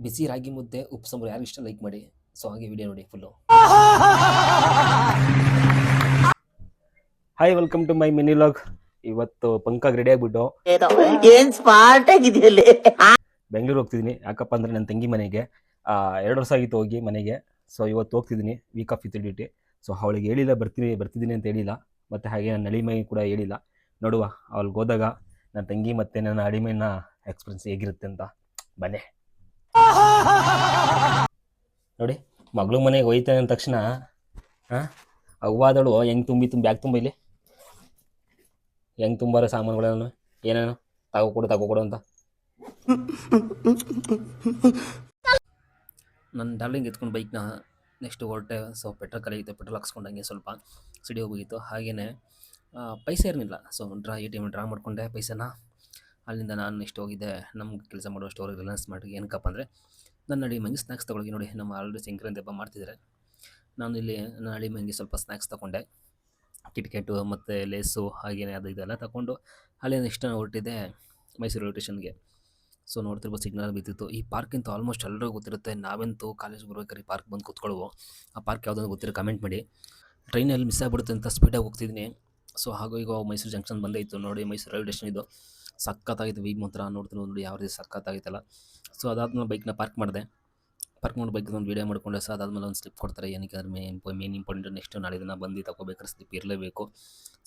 ಬಿಸಿ ರಾಗಿ ಮುದ್ದೆ ಉಪ್ಪು ಸಾಂಬಾರು ಯಾರು ಇಷ್ಟ ಲೈಕ್ ಮಾಡಿ. ಸೊ ಹಾಗೆ ವಿಡಿಯೋ ನೋಡಿ full hi welcome to my mini vlog ಇವತ್ತು ಪಂಕಾಗ್ ರೆಡಿ ಆಗ್ಬಿಟ್ಟು. ಏನ್ ಸ್ಮಾರ್ಟ್ ಆಗಿದೆಯಲ್ಲಿ ಬೆಂಗಳೂರು ಹೋಗ್ತಿದ್ದೀನಿ ಯಾಕಪ್ಪ ಅಂದ್ರೆ ನನ್ನ ತಂಗಿ ಮನೆಗೆ. ಆ, ಎರಡು ವರ್ಷ ಆಗಿತ್ತು ಹೋಗಿ ಮನೆಗೆ. ಸೊ ಇವತ್ತು ಹೋಗ್ತಿದ್ದೀನಿ ವೀಕ್ ಆಫ್ ಇತ್ತು ಡ್ಯೂಟಿ ಸೊ ಅವಳಿಗೆ ಹೇಳಿಲ್ಲ ಬರ್ತೀನಿ ಬರ್ತಿದ್ದೀನಿ ಅಂತ ಹೇಳಿಲ್ಲ. ಮತ್ತೆ ಹಾಗೆ ನನ್ನ ಅಳಿಮೈ ಕೂಡ ಹೇಳಿಲ್ಲ. ನೋಡುವ ಅವ್ಳಿಗೆ ಹೋದಾಗ ನನ್ನ ತಂಗಿ ಮತ್ತೆ ನನ್ನ ಅಡಿಮೆನ ಎಕ್ಸ್ಪೀರಿಯನ್ಸ್ ಹೇಗಿರುತ್ತೆ ಅಂತ. ಬನ್ನಿ. ನೋಡಿ, ಮಗಳು ಮನೆಗೆ ಹೋಯ್ತಾನೆ ಅಂದ ತಕ್ಷಣ ಅವ್ವಾದಳು ಹೆಂಗೆ ತುಂಬಿ ತುಂಬ ಬ್ಯಾಗ್ ತುಂಬ ಇಲ್ಲಿ? ಹೆಂಗೆ ತುಂಬಾರ ಸಾಮಾನುಗಳನ್ನು? ಏನೇನು? ತಗೋಕೊಡು ತಗೋಕೊಡು ಅಂತ. ನನ್ನ ಡಾರ್ಲಿಂಗ್ ಎತ್ಕೊಂಡು ಬೈಕ್ನ ನೆಕ್ಸ್ಟ್ ಹೊರಟೆ ಸೊ ಪೆಟ್ರೋಲ್ ಆಗಿತ್ತು ಪೆಟ್ರೋಲ್ ಹಾಕ್ಸ್ಕೊಂಡಂಗೆ ಸ್ವಲ್ಪ ಸಿಡಿ ಹೋಗಿತ್ತು ಹಾಗೆಯೇ ಪೈಸೆ ಇರಲಿಲ್ಲ. So draw A T M draw ಮಾಡಿಕೊಂಡೆ, ಪೈಸೆನ. ಅಲ್ಲಿಂದ ನಾನು ನೆಕ್ಸ್ಟ್ ಹೋಗಿದ್ದೆ ನಮ್ಗೆ ಕೆಲಸ ಮಾಡುವಷ್ಟು ಸ್ಟೋರ್ ರಿಲಯನ್ಸ್ ಮಾಡಿ ಏನಕ್ಕಪ್ಪ ಅಂದರೆ, ನನ್ನ ಅಡಿ ಮಂಗಿ ಸ್ನ್ಯಾಕ್ಸ್ ತೊಗೊಳಗೆ ನೋಡಿ, ನಮ್ಮ ಆಲ್ರೆಡಿ ಸಂಕ್ರಾಂತಿ ಹಬ್ಬ ಮಾಡ್ತಿದ್ದಾರೆ. ನಾನು ಇಲ್ಲಿ ನನ್ನ ಅಡಿ ಮಂಗಿ ಸ್ವಲ್ಪ ಸ್ನ್ಯಾಕ್ಸ್ ತೊಗೊಂಡೆ. ಕಿಟ್ಕೆಟು ಮತ್ತು ಲೇಸು ಹಾಗೇನೇ ಅದು ಇದೆಲ್ಲ ತಗೊಂಡು ಅಲ್ಲಿ ನೆಕ್ಸ್ಟ್ ನಾನು ಹೊರಟಿದ್ದೆ ಮೈಸೂರು ರೈಲ್ವೆ ಸ್ಟೇಷನ್ಗೆ ಸೊ ನೋಡ್ತಿರ್ಬೋದು ಸಿಗ್ನಲ್ ಬಿದ್ದಿತ್ತು. ಈ ಪಾರ್ಕಿಂತ ಆಲ್ಮೋಸ್ಟ್ ಎಲ್ಲರಿಗೂ ಗೊತ್ತಿರುತ್ತೆ, ನಾವೆಂತೂ ಕಾಲೇಜ್ ಬರ್ಬೇಕಾದ್ರೆ ಪಾರ್ಕ್ ಬಂದು ಕೂತ್ಕೊಳ್ಳುವು ಆ ಪಾರ್ಕ್ ಯಾವುದೋ ಗೊತ್ತಿರೋ ಕಮೆಂಟ್ ಮಾಡಿ. ಟ್ರೈನಲ್ಲಿ ಮಿಸ್ ಆಗಿಬಿಡುತ್ತೆ ಅಂತ ಸ್ಪೀಡಾಗಿ ಹೋಗ್ತಿದ್ದೀನಿ ಸೊ ಹಾಗೂ ಈಗ ಮೈಸೂರು ಜಂಕ್ಷನ್ ಬಂದೇ ಇತ್ತು ನೋಡಿ, ಮೈಸೂರು ರೈಲ್ವೆ ಸ್ಟೇಷನ್ ಇದು. ಸಖತ್ತಾಗಿತ್ತು ವೀಗ್ ಮಾತ್ರ ನೋಡ್ತೀನಿ ನೋಡಿ, ಯಾವ ರೀತಿ ಸಖತ್ತಾಗಿತ್ತಲ್ಲ ಸೊ ಅದಾದ್ಮೇಲೆ ಬೈಕ್ನ ಪಾರ್ಕ್ ಮಾಡಿದೆ. ಪಾರ್ಕ್ ಮಾಡಿ ಬೈಕ್ ಒಂದು ವೀಡಿಯೋ ಮಾಡಿಕೊಂಡೆ. ಸೊ ಅದಾದಮೇಲೆ ಒಂದು ಸ್ಲಿಪ್ ಕೊಡ್ತಾರೆ. ಏನಕ್ಕೆ ಅಂದ್ರೆ ಮೇನ್ ಮೇನ್ ಇಂಪಾರ್ಟೆಂಟ್ ನೆಕ್ಸ್ಟ್ ನಾಳೆ ದಿನ ಬಂದು ತಗೋಬೇಕಾದ್ರೆ ಸ್ಲಿಪ್ ಇರಲೇಬೇಕು.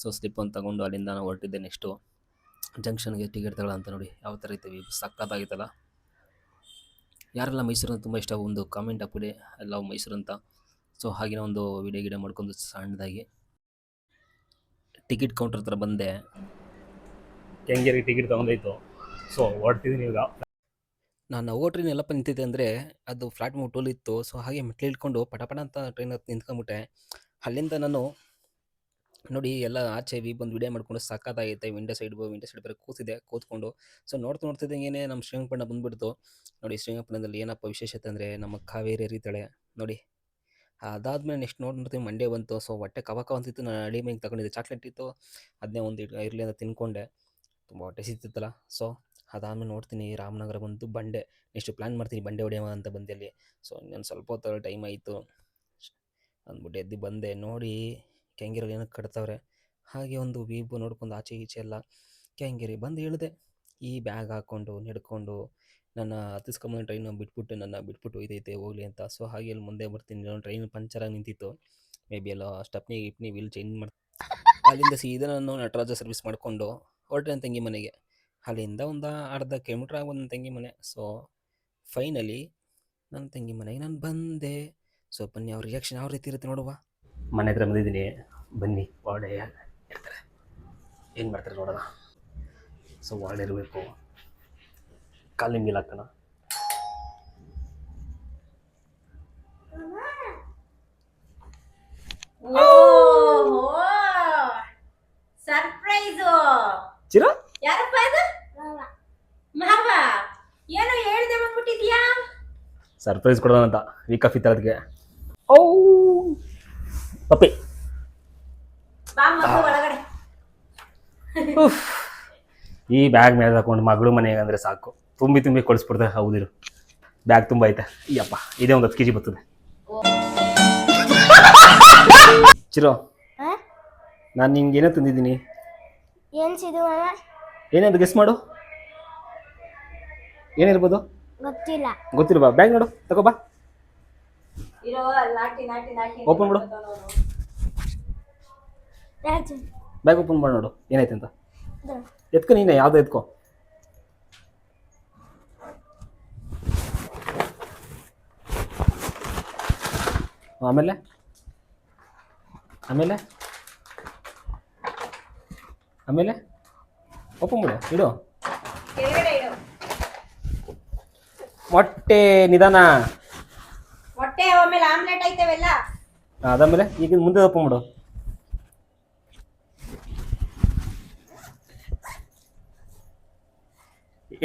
ಸೊ ಸ್ಲಿಪ್ ಒಂದು ತಗೊಂಡು ಅಲ್ಲಿಂದ ನಾನು ಹೊರಟಿದ್ದೆ ನೆಕ್ಸ್ಟು ಜಂಕ್ಷನ್ಗೆ ಟಿಕೆಟ್ ತಗೊಳ್ಳಂತ ಅಂತ ನೋಡಿ, ಯಾವ ಥರ ಐತೆ view ಸಖತ್ತಾಗಿತ್ತಲ್ಲ ಯಾರೆಲ್ಲ ಮೈಸೂರನ್ನು ತುಂಬ ಇಷ್ಟ, ಒಂದು ಕಾಮೆಂಟ್ ಹಾಕ್ಬಿಡಿ ಎಲ್ಲ ಮೈಸೂರು ಅಂತ ಸೊ ಹಾಗೆ ಒಂದು ವಿಡಿಯೋ ಗಿಡ ಮಾಡ್ಕೊಂಡು ಸಣ್ಣದಾಗಿ. ಟಿಕೆಟ್ ಕೌಂಟರ್ ಹತ್ರ ಬಂದೆ. ಕೆಂಗೇರಿಗೆ ಟಿಕೆಟ್ ತೊಗೊಂಡಾಯ್ತು. ಸೊ ಓಡ್ತಿದ್ದೀನಿ ಈಗ. ನಾನು ಹೋಗೋ ಟ್ರೈನ್ ಎಲ್ಲಪ್ಪ ನಿಂತಿದ್ದೆ ಅಂದರೆ ಅದು ಫ್ಲಾಟ್ ಟೋಲ್ ಇತ್ತು. ಸೊ ಹಾಗೆ ಮೆಟ್ಲು ಇಟ್ಕೊಂಡು ಪಟಪಟ ಅಂತ ಟ್ರೈನ್ ಹತ್ತು ನಿಂತ್ಕೊಂಡ್ಬಿಟ್ಟೆ. ಅಲ್ಲಿಂದ ನಾನು ನೋಡಿ ಎಲ್ಲ ಆಚೆ ವಿ ಬಂದು ವಿಡಿಯೋ ಮಾಡ್ಕೊಂಡು ಸಖತ್ತಾಗೈತೆ ವಿಂಡೋ ಸೈಡ್ ವಿಂಡೋ ಸೈಡ್ ಬೇರೆ ಕೂತಿದೆ ಕೂತ್ಕೊಂಡು. ಸೊ ನೋಡ್ತಾ ನೋಡ್ತಿದ್ದಂಗೆ ನಮ್ಮ ಶ್ರೀರಂಗಪಟ್ಟಣ ಬಂದುಬಿಡ್ತು. ನೋಡಿ ಶ್ರೀರಂಗಪಟ್ಟಣದಲ್ಲಿ ಏನಪ್ಪ ವಿಶೇಷತೆ ಅಂದರೆ ನಮ್ಮ ಕಾವೇರಿ ಹರಿತಾಳೆ. ನೋಡಿ, ಅದಾದಮೇಲೆ ನೆಕ್ಸ್ಟ್ ನೋಡಿ ನೋಡ್ತೀನಿ ಮಂಡೆ ಬಂತು. ಸೊ ಹೊಟ್ಟೆ ಕವಕ ಕವ ಅಂತಿತ್ತು ನಾನು ಅಡಿ ಮೇಲೆ ತಗೊಂಡಿದ್ದೆ. ಚಾಕ್ಲೇಟ್ ಇತ್ತು. ಅದನ್ನೇ ಒಂದು ಇರಲಿ ಅಂತ ತಿನ್ಕೊಂಡೆ. ತುಂಬ ಹೊಟ್ಟೆ ಸಿಗ್ತಿತ್ತಲ್ಲ ಸೊ ಅದಾದ್ಮೇಲೆ ನೋಡ್ತೀನಿ ರಾಮನಗರ ಬಂತು ಬಂಡೆ ನೆಕ್ಸ್ಟ್ ಪ್ಲ್ಯಾನ್ ಮಾಡ್ತೀನಿ ಬಂಡೆ ಹೊಡೆಯುವ ಅಂತ ಬಂದೆ ಅಲ್ಲಿ ಸೊ ಇನ್ನೊಂದು ಸ್ವಲ್ಪ ಹೊತ್ತು ಟೈಮ್ ಆಯಿತು. ಅಂದ್ಬಿಟ್ಟು ಎದ್ದು ಬಂದೆ. ನೋಡಿ ಕೆಂಗೇರಿ ಏನಕ್ಕೆ ಕಟ್ತವ್ರೆ. ಹಾಗೆ ಒಂದು ವೀಬು ನೋಡ್ಕೊಂಡು ಆಚೆ ಈಚೆ ಎಲ್ಲ ಕೆಂಗೇರಿ ಬಂದು ಹೇಳಿದೆ. ಈ ಬ್ಯಾಗ್ ಹಾಕ್ಕೊಂಡು ನಡ್ಕೊಂಡು, ನನ್ನ ಹತ್ತಿಸ್ಕೊಂಬಂದು ಟ್ರೈನ್ ಬಿಟ್ಬಿಟ್ಟು, ನನ್ನ ಬಿಟ್ಬಿಟ್ಟು ಒಯ್ದೈತೆ, ಹೋಗ್ಲಿ ಅಂತ. ಸೊ ಹಾಗೆ ಅಲ್ಲಿ ಮುಂದೆ ಬರ್ತೀನಿ. ಟ್ರೈನ್ ಪಂಚರಾಗಿ ನಿಂತಿತ್ತು. ಮೇ ಬಿ ಎಲ್ಲ ಸ್ಟಪ್ನಿ ಗಿಪ್ನಿ ವೀಲ್ ಚೇಂಜ್ ಮಾಡಿ ಅಲ್ಲಿಂದ ಸೀದಾ ನಾನು ನಟರಾಜ ಸರ್ವಿಸ್ ಮಾಡಿಕೊಂಡು ಹೊರಟೆ ನನ್ನ ತಂಗಿ ಮನೆಗೆ. ಅಲ್ಲಿಂದ ಒಂದು ಅರ್ಧ ಕಿಲೋಮೀಟ್ರ್ ಆಗಿ ನನ್ನ ತಂಗಿ ಮನೆ. ಸೊ ಫೈನಲಿ ನನ್ನ ತಂಗಿ ಮನೆಗೆ ನಾನು ಬಂದೆ. ಸೊ ಬನ್ನಿ ಅವ್ರ ರಿಯಾಕ್ಷನ್ ಯಾವ ರೀತಿ ಇರುತ್ತೆ ನೋಡುವ. ಮನೆ ಹತ್ರ ಬಂದಿದ್ದೀನಿ. ಬನ್ನಿ ವಾರ್ಡೆ ಇರ್ತಾರೆ. ಏನು ಮಾಡ್ತಾರೆ ನೋಡೋಣ. ಸೊ ವಾರ್ಡೆ ಇರಬೇಕು. ಕಾಲು ನಿಮ್ಗೆ ಹಾಕೋಣ ಓಹೋ ಸರ್ಪ್ರೈಸು. ಚಿರ? ಯಾರಪ್ಪ ಇದು ಮಾವ ಏನೋ ಹೇಳ್ದೆ ಬಂದ್ಬಿಟ್ಟಿದ್ಯಾ? ಸರ್ಪ್ರೈಸ್ ಕೊಡೋಣ ಅಂತ ವೀಕ್ ಆಫ್ ಇತ್ತರದ್ಗೆ ಓ ಪಪ್ಪಿ. ಬಾ ಮಗು ಒಳಗಡೆ. ಈ ಬ್ಯಾಗ್ ಮೇಲೆ ಹಾಕೊಂಡು ಮಗಳು ಮನೆಗೆ ಅಂದ್ರೆ ಸಾಕು. ತುಂಬಿ ತುಂಬಿ ಕೊಡಿಸ್ಬಿಡ್ತಾರೆ ಹೌದಿರು ಬ್ಯಾಗ್ ತುಂಬ ಐತೆ. ಅಯ್ಯಪ್ಪ ಇದೇ ಒಂದು ಹತ್ತು ಕೆಜಿ ಬರ್ತದೆ. ಚಿರೋ ನಾನು ನಿಂಗೆ ಏನೋ ತಂದಿದ್ದೀನಿ? ಏನ್ ಸಿದು ಮಾಮ? ಏನದು ಗೆಸ್ ಮಾಡು. ಏನಿರ್ಬೋದು? ಗೊತ್ತಿಲ್ಲ. ಬಾ ಬ್ಯಾಗ್ ನೋಡು ತಗೋ ಬಾ. ಇರೋ ನಾಟಿ ನಾಟಿ ನಾಟಿ Open ಮಾಡು. ರಾಜು ಬ್ಯಾಗ್ ಓಪನ್ ಮಾಡಿ ನೋಡು ಏನಾಯ್ತು ಅಂತ. ಇದು. ಎತ್ಕೊ ನೀನೆ ಯಾವ್ದು ಎತ್ಕೊ? ಆಮೇಲೆ? ಆಮೇಲೆ? ಆಮೇಲೆ ಓಪನ್ ಮಾಡು ಇಡು. ಮೊಟ್ಟೆ ನಿಧಾನ. ಮೊಟ್ಟೆ ಆಮೇಲೆ ಆಮ್ಲೆಟ್ ಐತವೆಲ್ಲ. ಅದಾದ್ಮೇಲೆ ಈಗ ಮುಂದೆ ಓಪನ್ ಮಾಡು.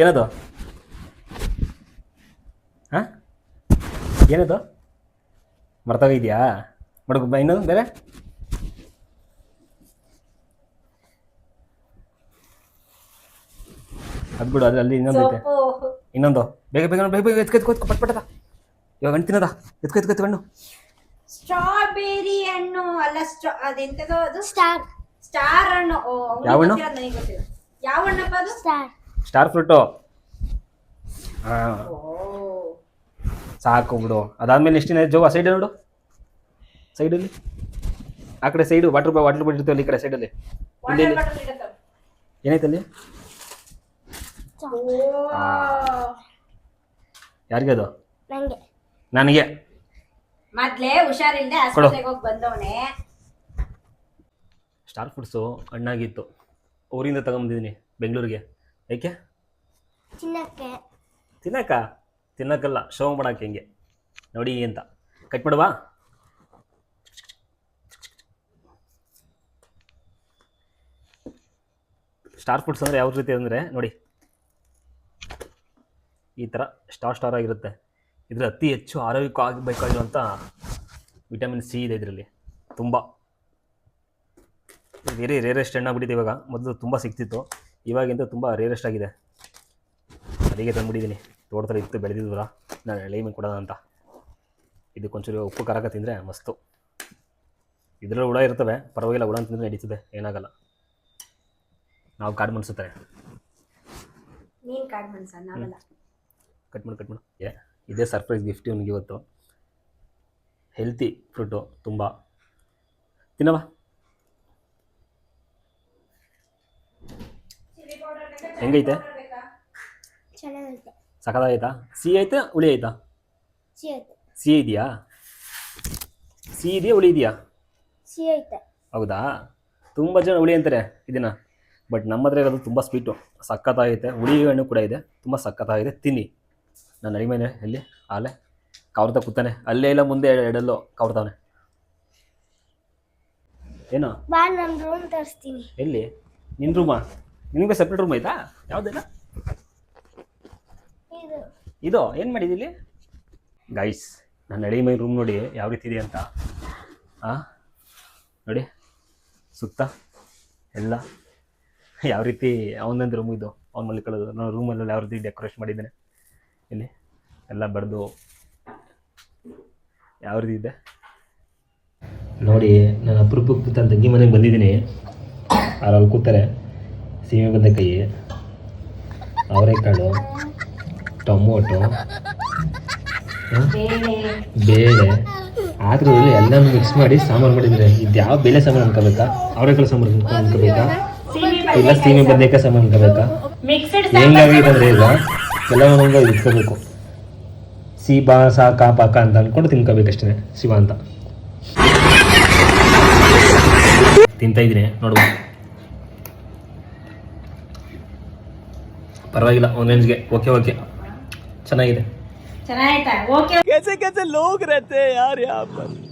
ಏನದು? ಹಾಂ ಏನದು? ಮರ್ತೋಗಿದ್ಯಾ? ಮಡಗು ಇನ್ನೊಂದು ಬೇರೆ? ಅದು ಬಿಡು ಅದ್ರಲ್ಲಿ ಅಲ್ಲಿ ಇನ್ನೊಂದು ಐತೆ. ಇನ್ನೊಂದು. ಬೇಗ ಬೇಗ ಬೇಗ ಬೇಗ ಎತ್ಕೊ ಎತ್ಕೊ ಎತ್ಕೊ ಪಟ್ ಪಟ್ಟದ ಇವಾಗ ಹಣ್ಣು ತಿನ್ನದ? ಎತ್ಕೊ ಎತ್ಕೊ ಕಣ್ಣು ಹಣ್ಣು ಸ್ಟ್ರಾಬೆರಿ ಹಣ್ಣು ಅಲ್ಲ ಸ್ಟ್ರಾ ಅದೆಂತದೋ ಅದು? ಸ್ಟಾರ್. ಸ್ಟಾರ್ ಹಣ್ಣು. ಓ ಯಾವ ಹಣ್ಣು? ಗೊತ್ತಿಲ್ಲ ಯಾವ ಹಣ್ಣಪ್ಪ ಅದು? ಸ್ಟಾರ್. Star fruit. ಹಾಂ. ಸಾಕು ಬಿಡು. ಅದಾದ್ಮೇಲೆ ಎಷ್ಟು ದಿನ ಜೋಗ ಸೈಡ್ ನೋಡು. ಸೈಡಲ್ಲಿ ಆ ಕಡೆ ಸೈಡು ವಾಟರ್ ವಾಟರ್ ಬಾಟಲ್ ಇರ್ತವಲ್ಲ ಈ ಕಡೆ ಸೈಡಲ್ಲಿ ಏನೈತೆ ಅಲ್ಲಿ ಯಾರಿಗೆ ಅದು? ನನಗೆ ನನಗೆ. ಮೊದ್ಲೇ ಹುಷಾರಿಲ್ಲದೆ ಆಸ್ಪತ್ರೆಗೆ ಹೋಗಿ ಬಂದವನೆ. ಸ್ಟಾರ್ ಫುಡ್ಸು ಹಣ್ಣಾಗಿತ್ತು. ಊರಿಂದ ತಗೊಂಬಂದಿದ್ದೀನಿ ಬೆಂಗಳೂರಿಗೆ. ಏಕೆ? ತಿನ್ನಕ್ಕೆ. ತಿನ್ನಕ್ಕ? ತಿನ್ನಕ್ಕಲ್ಲ ಶೋ ಮಾಡಕ್ಕೆ ಹೆಂಗೆ? ನೋಡಿ ಅಂತ. ಕಟ್ ಮಾಡುವಾ? ಸ್ಟಾರ್ ಫುಡ್ಸ್ ಅಂದರೆ ಯಾವ ರೀತಿ ಅಂದರೆ ನೋಡಿ. ಈ ಥರ ಸ್ಟಾರ್ ಸ್ಟಾರ್ ಆಗಿರುತ್ತೆ. ಇದರ ಅತಿ ಹೆಚ್ಚು ಆರೋಗ್ಯಕ್ಕೂ ಆಗಬೇಕಾಗಿರುವಂಥ ವಿಟಮಿನ್ ಸಿ ಇದೆ ಇದರಲ್ಲಿ. ತುಂಬ. ವೆರಿ ರೇರೆಸ್ಟ್ ಹಣ್ಣಾಗ್ಬಿಟ್ಟಿದೆ ಇವಾಗ. ಮೊದಲು ತುಂಬ ಸಿಗ್ತಿತ್ತು. ಇವಾಗಿಂದ ತುಂಬ ರೇರೆಸ್ಟ್ ಆಗಿದೆ. ಅದಕ್ಕೆ ತಂದುಬಿಟ್ಟಿದ್ದೀನಿ ತೋಟದಲ್ಲಿ ಇತ್ತು ಬೆಳೆದಿದ್ವಲ್ಲ, ನಾನು ಎಳೆ ಮೇಲೆ ಕೊಡೋಣ ಅಂತ. ಇದಕ್ಕೊಂಚೂರು ಉಪ್ಪು ಖಾರಕ ತಿಂದರೆ ಮಸ್ತು. ಇದರಲ್ಲಿ ಹುಳ ಇರ್ತವೆ. ಪರವಾಗಿಲ್ಲ, ಹುಳ ತಿಂದರೆ ನಡೀತದೆ. ಏನಾಗಲ್ಲ. ನಾವು ಕಾಡು ಮನ್ಸುತ್ತಾರೆ ನೀನ್ ಕಾಡ್ ಮನ್ಸ ನಾವಲ್ಲ ಕಟ್ ಮಾಡು ಕಟ್ ಮಾಡು. ಏ ಇದೇ ಸರ್ಪ್ರೈಸ್ ಗಿಫ್ಟ್ ಇವನಿಗೆ ಇವತ್ತು. ಹೆಲ್ತಿ ಫ್ರೂಟು ತುಂಬ. ತಿನ್ನವ ಹೆಂಗೈತೆ? ಸಖತ್ತಾಗೈತಾ? ಸಿಹಿ ಐತೆ ಹುಳಿ ಸಿಹಿ ಐತೆ ಸಿಹಿ ಇದೆಯಾ? ಸಿಹಿ ಇದೆಯಾ ಹುಳಿ ಇದೆಯಾ? ಹೌದಾ? ತುಂಬ ಜನ ಹುಳಿ ಅಂತಾರೆ ಇದನ್ನ. ಬಟ್ ನಮ್ಮ ಹತ್ರ ಇರೋದು ತುಂಬ ಸ್ವೀಟು ಸಖತ್ತಾಗೈತೆ ಹುಳಿ ಹಣ್ಣು ಕೂಡ ಇದೆ ತುಂಬ ಸಖತ್ತಾಗಿದೆ. ತಿನ್ನಿ. ನಾನು ಅಡಿಮೇನೆ ಎಲ್ಲಿ? ಆಲೆ. ಕವರ್ತಾ ಕೂತಾನೆ. ಅಲ್ಲೇ ಇಲ್ಲ ಮುಂದೆ ಎಡಲ್ಲೋ ಕವರ್ತಾವನೆ ಏನು? ಬಾ ನನ್ನ ರೂಮ್ ತೋರಿಸ್ತೀನಿ. ಎಲ್ಲಿ? ನಿನ್ನ ರೂಮಾ ನಿಮಗೆ ಸಪ್ರೇಟ್ ರೂಮ್ ಆಯ್ತಾ ಯಾವುದಿಲ್ಲ ಇದು. ಇದು? ಏನು ಮಾಡಿದಿಲ್ಲಿ ಗೈಸ್ ನನ್ನ ಅಡಿ ಮೈ ರೂಮ್ ನೋಡಿ ಯಾವ ರೀತಿ ಇದೆ ಅಂತ. ಆ? ನೋಡಿ. ಸುತ್ತ ಎಲ್ಲ ಯಾವ ರೀತಿ ಅವನೊಂದು ರೂಮ್ ಇದು. ಅವ್ನ ಮಲ್ಕೊಳ್ಳೋದು ನಾನು ರೂಮಲ್ಲಿ ಯಾವ ರೀತಿ ಡೆಕೋರೇಷನ್ ಮಾಡಿದ್ದೇನೆ. ಇಲ್ಲಿ ಎಲ್ಲ ಬರೆದು ಯಾವ ರೀತಿ ಇದೆ? ನೋಡಿ ನಾನು ಅಪರೂಪಕ್ಕೆ ತನ್ನ ತಂಗಿ ಮನೆಗೆ ಬಂದಿದ್ದೀನಿ. ಅವ್ರಲ್ಲಿ ಕೂತಾರೆ. ಸೀಮೆ ಬದನೆಕಾಯಿ ಅವರೆಕಾಳು ಟೊಮೊಟೊ ಬೇಳೆ. ಆದರೂ ಎಲ್ಲನೂ ಮಿಕ್ಸ್ ಮಾಡಿ ಸಾಂಬಾರು ಮಾಡಿದ್ರೆ ಇದು ಯಾವ ಬೇಳೆ ಸಾಂಬಾರು ಅನ್ಕೋಬೇಕಾ? ಅವರೆಕಾಳು ಸಾಂಬಾರು ಅನ್ಕೊ- ಅನ್ಕೋಬೇಕಾ? ಇಲ್ಲ ಸೀಮೆ ಬದನೆಕಾಯಿ ಸಾಂಬಾರು ಅನ್ಕೋಬೇಕಾ? ಮಿಕ್ಸ್ಡ್ ಹೆಂಗಾಗಿದೆ ಅಂದರೆ ಈಗ? ಕೆಲವೊಂದು ಇಟ್ಕೋಬೇಕು. ಸಿ ಬಾ ಸಾ ಕಾ ಪಾಕ ಅಂತ ಅನ್ಕೊಂಡು ತಿನ್ಕೋಬೇಕಷ್ಟೇ ಶಿವ ಅಂತ. ತಿಂತಾ ಇದ್ದೀನಿ ನೋಡುವ. ಪರವಾಗಿಲ್ಲ ಒಂದು ರೇಂಜ್ಗೆ ಓಕೆ ಓಕೆ ಚೆನ್ನಾಗಿದೆ. ಚೆನ್ನಾಗಿ ಓಕೆ